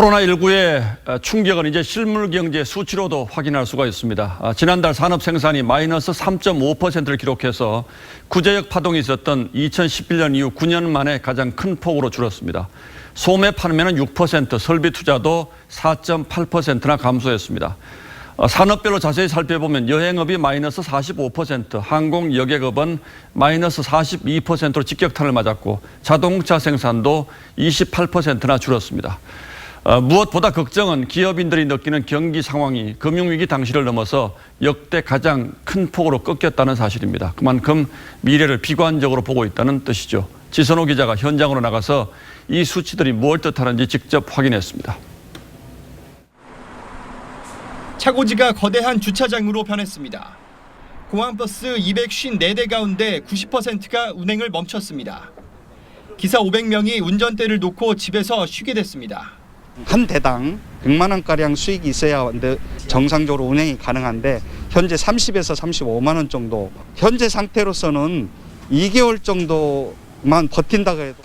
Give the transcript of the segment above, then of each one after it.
코로나19의 충격은 이제 실물 경제 수치로도 확인할 수가 있습니다. 아, 지난달 산업 생산이 마이너스 3.5%를 기록해서 구제역 파동이 있었던 2011년 이후 9년 만에 가장 큰 폭으로 줄었습니다. 소매 판매는 6%, 설비 투자도 4.8%나 감소했습니다. 어, 산업별로 자세히 살펴보면 여행업이 마이너스 45%, 항공 여객업은 마이너스 42%로 직격탄을 맞았고 자동차 생산도 28%나 줄었습니다. 어, 무엇보다 걱정은 기업인들이 느끼는 경기 상황이 금융위기 당시를 넘어서 역대 가장 큰 폭으로 꺾였다는 사실입니다. 그만큼 미래를 비관적으로 보고 있다는 뜻이죠. 지선호 기자가 현장으로 나가서 이 수치들이 무엇 뜻하는지 직접 확인했습니다. 차고지가 거대한 주차장으로 변했습니다. 공항버스 254대 가운데 90%가 운행을 멈췄습니다. 기사 500명이 운전대를 놓고 집에서 쉬게 됐습니다. 한 대당 100만 원가량 수익이 있어야 정상적으로 운행이 가능한데 현재 30에서 35만 원 정도 현재 상태로서는 2개월 정도만 버틴다고 해도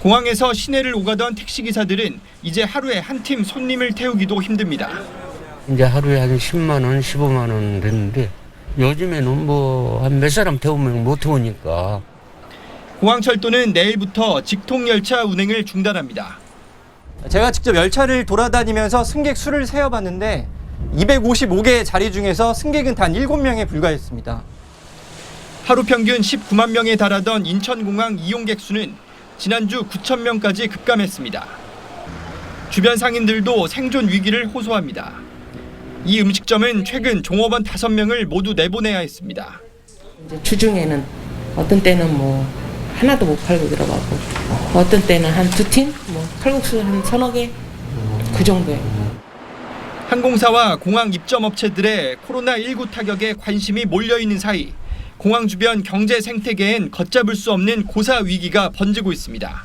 공항에서 시내를 오가던 택시 기사들은 이제 하루에 한 팀 손님을 태우기도 힘듭니다. 이제 하루에 한 10만 원, 15만 원 됐는데 요즘에는 뭐 한 몇 사람 태우면 못 태우니까 공항철도는 내일부터 직통열차 운행을 중단합니다. 제가 직접 열차를 돌아다니면서 승객 수를 세어봤는데 255개의 자리 중에서 승객은 단 7명에 불과했습니다. 하루 평균 19만 명에 달하던 인천공항 이용객 수는 지난주 9천 명까지 급감했습니다. 주변 상인들도 생존 위기를 호소합니다. 이 음식점은 최근 종업원 5명을 모두 내보내야 했습니다. 이제 주중에는 어떤 때는 뭐 하나도 못 팔고 들어가고 어떤 때는 한 두 팀, 뭐 칼국수 한 서너 개 그 정도예요. 항공사와 공항 입점 업체들의 코로나19 타격에 관심이 몰려 있는 사이 공항 주변 경제 생태계엔 걷잡을 수 없는 고사 위기가 번지고 있습니다.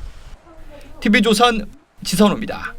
TV조선 지선호입니다.